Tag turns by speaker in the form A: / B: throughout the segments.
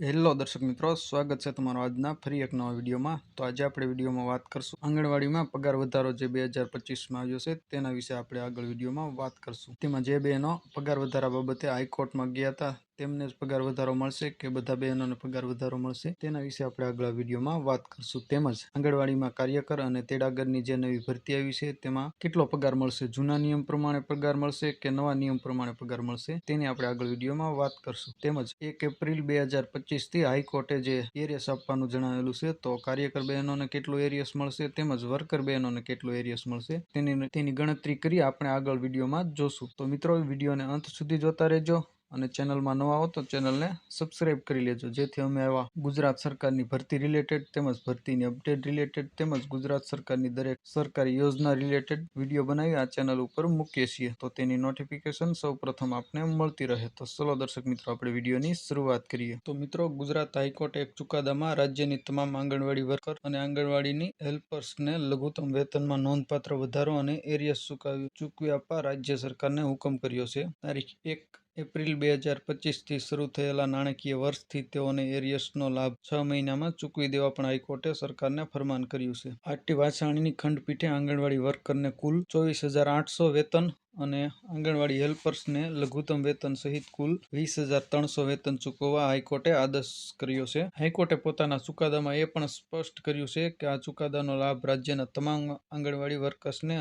A: Hello દર્શક મિત્રો, સ્વાગત છે તમારો આજના ફરી એક નવા વિડીયોમાં. તો આજે આપણે વિડીયોમાં વાત કરશું આંગણવાડીમાં પગાર વધારો જે બે હજાર પચીસમાં આવ્યો છે, તેના વિશે આપણે આગળ વિડીયોમાં વાત કરશું. તેમાં જે બેનો પગાર વધારા બાબતે હાઈકોર્ટમાં ગયા હતા તેમને જ પગાર વધારો મળશે કે બધા બહેનોને પગાર વધારો મળશે? તેના વિશે આપણે આગળ વિડીયોમાં વાત કરશું. તેમજ આંગણવાડીમાં કાર્યકર અને તેડાગરની જે નવી ભરતી આવી છે, તેમાં કેટલો પગાર મળશે? જૂના નિયમ પ્રમાણે પગાર મળશે કે નવા નિયમ પ્રમાણે પગાર મળશે? તેની આપણે આગળ વિડીયોમાં વાત કરશું. તેમજ એક એપ્રિલ બે હજાર પચીસથી હાઈકોર્ટે જે એરિયસ આપવાનું જણાવેલું છે, તો કાર્યકર બહેનોને કેટલું એરિયસ મળશે? તેમજ વર્કર બહેનોને કેટલું એરિયસ મળશે? તેની તેની ગણતરી કરી આપણે આગળ વિડીયોમાં જોશું. તો મિત્રો, વિડીયોને અંત સુધી જોતા રહેજો. અને ચેનલમાં નવા હો તો ચેનલને સબસ્ક્રાઇબ કરી લેજો. જેથી અમે આવા ગુજરાત સરકારની ભરતી રિલેટેડ તેમજ ભરતીની અપડેટ રિલેટેડ તેમજ ગુજરાત સરકારની દરેક સરકારી યોજના રિલેટેડ વીડિયો બનાવી આ ચેનલ ઉપર મૂકીએ છીએ. તો તેની નોટિફિકેશન સૌ પ્રથમ આપને મળતી રહે. તો ચલો દર્શક મિત્રો, આપણે વિડીયોની શરૂઆત કરીએ. તો મિત્રો, ગુજરાત હાઈકોર્ટે એક ચુકાદામાં રાજ્યની તમામ આંગણવાડી વર્કર અને આંગણવાડીની હેલ્પર્સને લઘુત્તમ વેતનમાં નોંધપાત્ર વધારો અને એરિયસ ચૂકવી ચૂકવી આપવા રાજ્ય સરકારને હુકમ કર્યો છે. તારીખ એક એપ્રિલ બે હજાર પચીસથી શરૂ થયેલા નાણાકીય વર્ષથી તેઓને એરિયસનો લાભ છ મહિનામાં ચૂકવી દેવા પણ હાઈકોર્ટે સરકારને ફરમાન કર્યું છે. આરટી વાછાણીની ખંડપીઠે આંગણવાડી વર્કરને કુલ ચોવીસ હજાર આઠસો વેતન અને આંગણવાડી હેલ્પર્સને લઘુત્તમ વેતન સહિત કુલ વીસ હજાર ત્રણસો વેતન ચૂકવવા હાઈકોર્ટે આદેશ કર્યો છે. હાઈકોર્ટે પોતાના ચુકાદામાં એ પણ સ્પષ્ટ કર્યું છે કે આ ચુકાદાનો લાભ રાજ્યના તમામ આંગણવાડી વર્કર્સને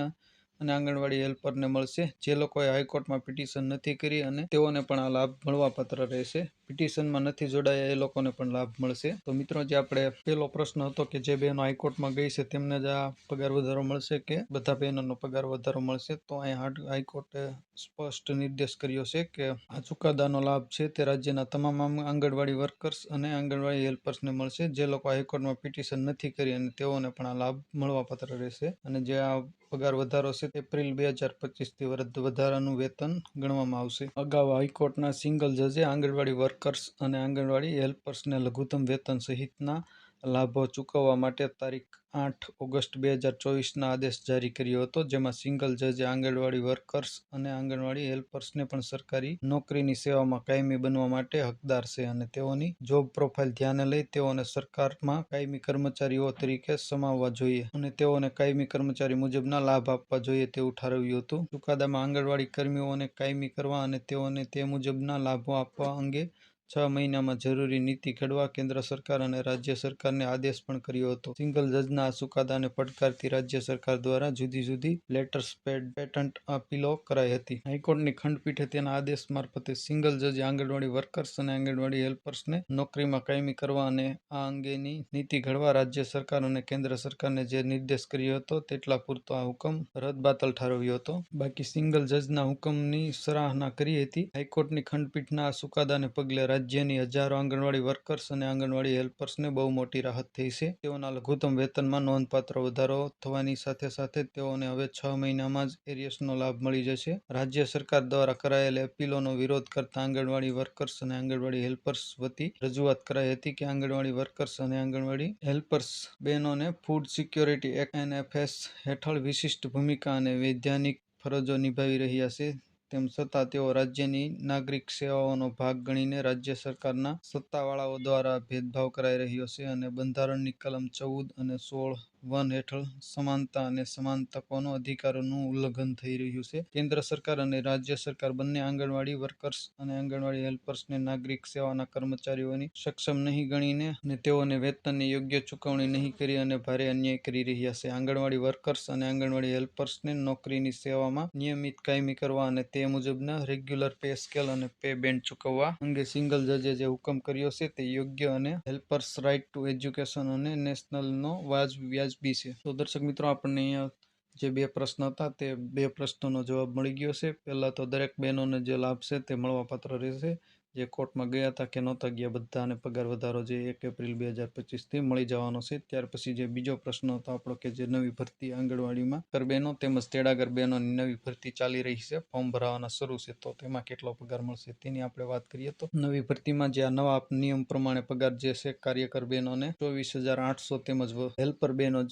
A: અને આંગણવાડી હેલ્પરને મળશે. જે લોકોએ હાઈકોર્ટમાં પિટિશન નથી કરી અને તેઓને પણ આ લાભ મળવાપાત્ર રહેશે. પિટિશનમાં નથી જોડાયા, એ લોકોને પણ લાભ મળશે. તો મિત્રો, જે આપણે પહેલો પ્રશ્ન હતો કે જે બહેનો હાઈકોર્ટમાં ગઈ છે, તેમને જ આ પગાર વધારો મળશે કે બધા બહેનોનો પગાર વધારો મળશે? તો અહીંયા હાઈકોર્ટે સ્પષ્ટ નિર્દેશ કર્યો છે કે આ ચુકાદાનો લાભ છે તે રાજ્યના તમામ આંગણવાડી વર્કર્સ અને આંગણવાડી હેલ્પર્સને મળશે. જે લોકો હાઈકોર્ટમાં પિટિશન નથી કરી અને તેઓને પણ આ લાભ મળવાપાત્ર રહેશે અને જે આ પગાર વધારો છે એપ્રિલ બે હજાર પચીસથી વધારાનું વેતન ગણવામાં આવશે. અગાઉ હાઈકોર્ટના સિંગલ જજે આંગણવાડી વર્કર્સ અને આંગણવાડી હેલ્પર્સને લઘુત્તમ વેતન સહિતના લાભો ચૂકવવા માટે તારીખ આઠ ઓગસ્ટ બે હજાર ચોવીસના આદેશ જારી કર્યો હતો, જેમાં સિંગલ જજે આંગણવાડી વર્કર્સ અને આંગણવાડી હેલ્પર્સને પણ સરકારી નોકરીની સેવામાં કાયમી બનવા માટે હકદાર છે અને તેઓની જોબ પ્રોફાઇલ ધ્યાને લઈ તેઓને સરકારમાં કાયમી કર્મચારીઓ તરીકે સમાવવા જોઈએ અને તેઓને કાયમી કર્મચારી મુજબના લાભ આપવા જોઈએ તેવું ઠારવ્યું હતું. ચુકાદામાં આંગણવાડી કર્મીઓને કાયમી કરવા અને તેઓને તે મુજબના લાભો આપવા અંગે છ મહિનામાં જરૂરી નીતિ ઘડવા કેન્દ્ર સરકાર અને રાજ્ય સરકારને આદેશ પણ કર્યો હતો. સિંગલ જજના આ ચુકાદાને પડકારતી રાજ્ય સરકાર દ્વારા જુદી જુદી લેટર્સ પેટન્ટ અપીલો કરાઈ હતી. હાઈકોર્ટની ખંડપીઠે તેના આદેશ મારફતે સિંગલ જજે, આંગણવાડી વર્કર્સ અને આંગણવાડી હેલ્પર્સને નોકરીમાં કાયમી કરવા અને આ અંગેની નીતિ ઘડવા રાજ્ય સરકાર અને કેન્દ્ર સરકારને જે નિર્દેશ કર્યો હતો તેટલા પૂરતો આ હુકમ રદબાતલ ઠારવ્યો હતો. બાકી સિંગલ જજના હુકમની સરાહના કરી હતી. હાઈકોર્ટની ખંડપીઠના આ ચુકાદાને પગલે રાજ્યની હજારો આંગણવાડી વર્કર્સ અને આંગણવાડી હેલ્પર્સને બહુ મોટી રાહત થઈ છે. તેઓના લઘુત્તમ વેતનમાં નોંધપાત્ર વધારો થવાની સાથે સાથે તેઓને હવે છ મહિનામાં જ એરિયસનો લાભ મળી જશે. રાજ્ય સરકાર દ્વારા કરાયેલ એપીલોનો વિરોધ કરતા આંગણવાડી વર્કર્સ અને આંગણવાડી હેલ્પર્સ વતી રજૂઆત કરાઈ હતી કે આંગણવાડી વર્કર્સ અને આંગણવાડી હેલ્પર્સ બહેનોને ફૂડ સિક્યોરિટી એનએફએસ હેઠળ વિશિષ્ટ ભૂમિકા અને વૈધાનિક ફરજો નિભાવી રહ્યા છે. તેમ છતાં તેઓ રાજ્યની નાગરિક સેવાઓનો ભાગ ગણીને રાજ્ય સરકારના સત્તાવાળાઓ દ્વારા ભેદભાવ કરાઈ રહ્યો છે અને બંધારણની કલમ ચૌદ અને સોળ વન હેઠળ સમાનતા અને સમાન તકોનો અધિકારોનું ઉલ્લંઘન થઈ રહ્યું છે. કેન્દ્ર સરકાર અને રાજ્ય સરકાર બંને આંગણવાડી વર્કર્સ અને આંગણવાડી હેલ્પર્સને નાગરિક સેવાના કર્મચારીઓની સક્ષમ નહીં ગણીને અને તેઓને વેતનની યોગ્ય ચૂકવણી નહીં કરી અને ભારે અન્યાય કરી રહ્યા છે. આંગણવાડી વર્કર્સ અને આંગણવાડી હેલ્પર્સને નોકરીની સેવામાં નિયમિત કાયમી કરવા અને તે મુજબના રેગ્યુલર પે સ્કેલ અને પે બેન્ડ ચૂકવવા અંગે સિંગલ જજે જે હુકમ કર્યો છે તે યોગ્ય અને હેલ્પર્સ રાઇટ ટુ એજ્યુકેશન અને નેશનલનો વાજબી વ્યાજબી છે. તો દર્શક મિત્રો, આપણને અહીંયા જે બે પ્રશ્ન હતા, તે બે પ્રશ્નોનો જવાબ મળી ગયો છે. પહેલાં તો દરેક બહેનોને જે લાભ છે તે મળવાપાત્ર રહેશે. જે કોર્ટમાં ગયા હતા કે નહોતા ગયા, બધાને પગાર વધારો જે એક એપ્રિલ બે હજાર પચીસથી મળી જવાનો છે. ત્યાર પછી જે બીજો પ્રશ્ન હતો આપણો કે જે નવી ભરતી આંગણવાડીમાં કર બહેનો તેમજ તેડાગર બહેનોની નવી ભરતી ચાલી રહી છે, ફોર્મ ભરાવાના શરૂ છે, તો તેમાં કેટલો પગાર મળશે તેની આપણે વાત કરીએ તો નવી ભરતીમાં જે આ નવા નિયમ પ્રમાણે પગાર જે છે, કાર્યકર બહેનોને ચોવીસ હજાર આઠસો તેમજ હેલ્પર બહેનો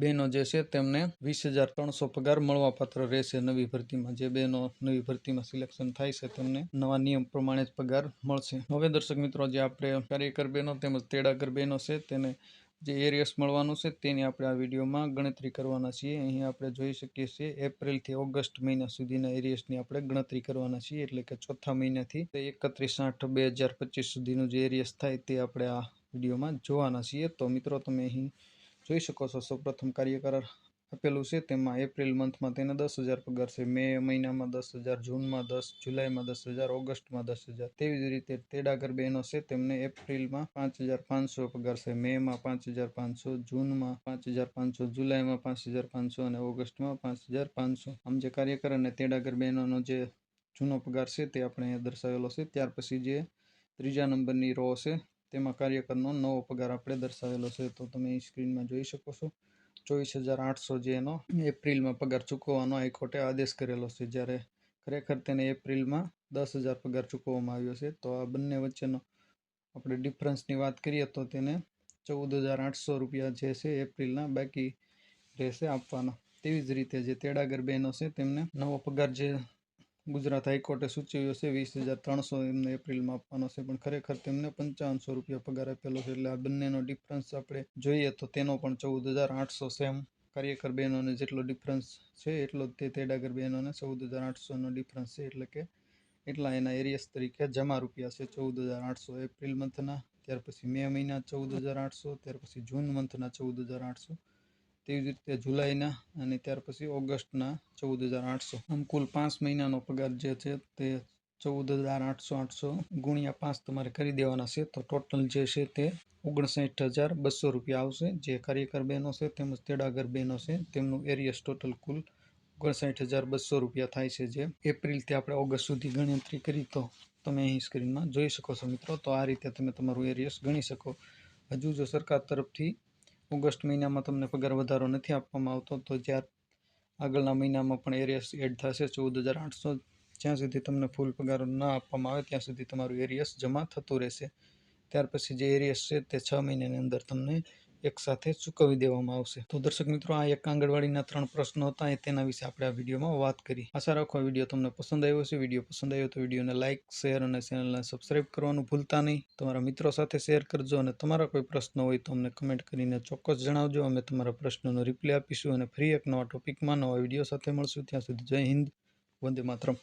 A: બહેનો જે છે તેમને વીસ હજાર ત્રણસો પગાર મળવાપાત્ર રહેશે નવી ભરતીમાં. જે બહેનો નવી ભરતીમાં સિલેક્શન થાય છે તેમને નવા નિયમ પ્રમાણે જ પગાર મળશે. હવે દર્શક મિત્રો, જે આપણે કાર્યકર બહેનો તેમજ તેડાગર બહેનો છે, તેને જે એરિયસ મળવાનું છે, તેની આપણે આ વિડીયોમાં ગણતરી કરવાના છીએ. અહીં આપણે જોઈ શકીએ છીએ, એપ્રિલથી ઓગસ્ટ મહિના સુધીના એરિયસની આપણે ગણતરી કરવાના છીએ. એટલે કે ચોથા મહિનાથી એકત્રીસ આઠ બે હજાર પચીસ સુધીનું જે એરિયસ થાય તે આપણે આ વિડીયોમાં જોવાના છીએ. તો મિત્રો, તમે અહીં જોઈ શકો છો, સૌપ્રથમ કાર્યકર આપેલું છે. તેમાં એપ્રિલ મંથમાં તેને દસ હજાર પગાર છે. મે મહિનામાં દસ હજાર, જૂનમાં દસ, જુલાઈમાં દસ હજાર, ઓગસ્ટમાં દસ હજાર. તેવી જ રીતે તેડાગર બહેનો છે. તેમને એપ્રિલમાં પાંચ હજાર પાંચસો પગાર છે. મેમાં પાંચ હજાર પાંચસો, જૂનમાં પાંચ હજાર પાંચસો, જુલાઈમાં પાંચ હજાર પાંચસો અને ઓગસ્ટમાં પાંચ હજાર પાંચસો. આમ જે કાર્યકર અને તેડાગર બહેનોનો જે જૂનો પગાર છે તે આપણે દર્શાવેલો છે. ત્યાર પછી જે ત્રીજા નંબરની રો છે, તેમાં કાર્યકરનો નવો પગાર આપણે દર્શાવેલો છે. તો તમે સ્ક્રીનમાં જોઈ શકો છો. ચોવીસ હજાર આઠસો જે એનો એપ્રિલમાં પગાર ચૂકવવાનો હાઈકોર્ટે આદેશ કરેલો છે. જ્યારે ખરેખર તેને એપ્રિલમાં દસ હજાર પગાર ચૂકવવામાં આવ્યો છે, તો આ બંને વચ્ચેનો આપણે ડિફરન્સની વાત કરીએ તો તેને ચૌદ હજાર આઠસો રૂપિયા જે છે એપ્રિલના બાકી રહેશે આપવાના. તેવી જ રીતે જે તેડાગર બહેનો છે, તેમને નવો પગાર જે ગુજરાત હાઈકોર્ટે સૂચવ્યો છે, વીસ હજાર ત્રણસો એમને એપ્રિલમાં આપવાનો છે, પણ ખરેખર તેમને પંચાવનસો રૂપિયા પગાર આપેલો છે, એટલે આ બંનેનો ડિફરન્સ આપણે જોઈએ તો તેનો પણ ચૌદ હજાર આઠસો સેમ કાર્યકર બહેનોને જેટલો ડિફરન્સ છે, એટલો તે તેડાગર બહેનોને ચૌદ હજાર આઠસોનો ડિફરન્સ છે, એટલે કે એટલા એના એરિયસ તરીકે જમા રૂપિયા છે, ચૌદ હજાર આઠસો એપ્રિલ મંથના, ત્યાર પછી મે મહિના ચૌદ હજાર આઠસો, ત્યાર પછી જૂન મંથના ચૌદ હજાર આઠસો. તેવી જ રીતે જુલાઈના અને ત્યાર પછી ઓગસ્ટના ચૌદ હજાર આઠસો આમ કુલ પાંચ મહિનાનો પગાર જે છે તે ચૌદ હજાર આઠસો આઠસો ગુણ્યા પાંચ તમારે કરી દેવાના છે. તો ટોટલ જે છે તે ઓગણસાઠ હજાર બસો રૂપિયા આવશે. જે કાર્યકર બહેનો છે તેમજ તેડાગર બહેનો છે તેમનું એરિયસ ટોટલ કુલ ઓગણસાઠ હજાર બસો રૂપિયા થાય છે જે એપ્રિલથી આપણે ઓગસ્ટ સુધી ગણતરી કરી. તો તમે અહીં સ્ક્રીનમાં જોઈ શકો છો મિત્રો. તો આ રીતે તમે તમારું એરિયસ ગણી શકો. હજુ જો સરકાર તરફથી ઓગસ્ટ મહિનામાં તમને પગાર વધારો નથી આપવામાં આવતો, તો જ્યાં આગળના મહિનામાં પણ એરિયસ એડ થશે, ચૌદ હજાર આઠસો જ્યાં સુધી તમને ફૂલ પગાર ન આપવામાં આવે, ત્યાં સુધી તમારું એરિયસ જમા થતું રહેશે. ત્યાર પછી જે એરિયસ છે તે છ મહિનાની અંદર તમને એકસાથે ચૂકવી દેવામાં આવશે. તો દર્શક મિત્રો, આ એક આંગણવાડીના ત્રણ પ્રશ્નો હતા. એ તેના વિશે આપણે આ વિડીયોમાં વાત કરી. આશા રાખો વીડિયો તમને પસંદ આવ્યો છે વીડિયો પસંદ આવ્યો તો વિડીયોને લાઇક શેર અને ચેનલને સબસ્ક્રાઇબ કરવાનું ભૂલતા નહીં. તમારા મિત્રો સાથે શેર કરજો અને તમારા કોઈ પ્રશ્ન હોય તો અમને કમેન્ટ કરીને ચોક્કસ જણાવજો. અમે તમારા પ્રશ્નોનો રિપ્લાય આપીશું અને ફ્રી એક નવા ટોપિકમાં નવા વીડિયો સાથે મળશું. ત્યાં સુધી જય હિન્દ. વંદે માતરમ.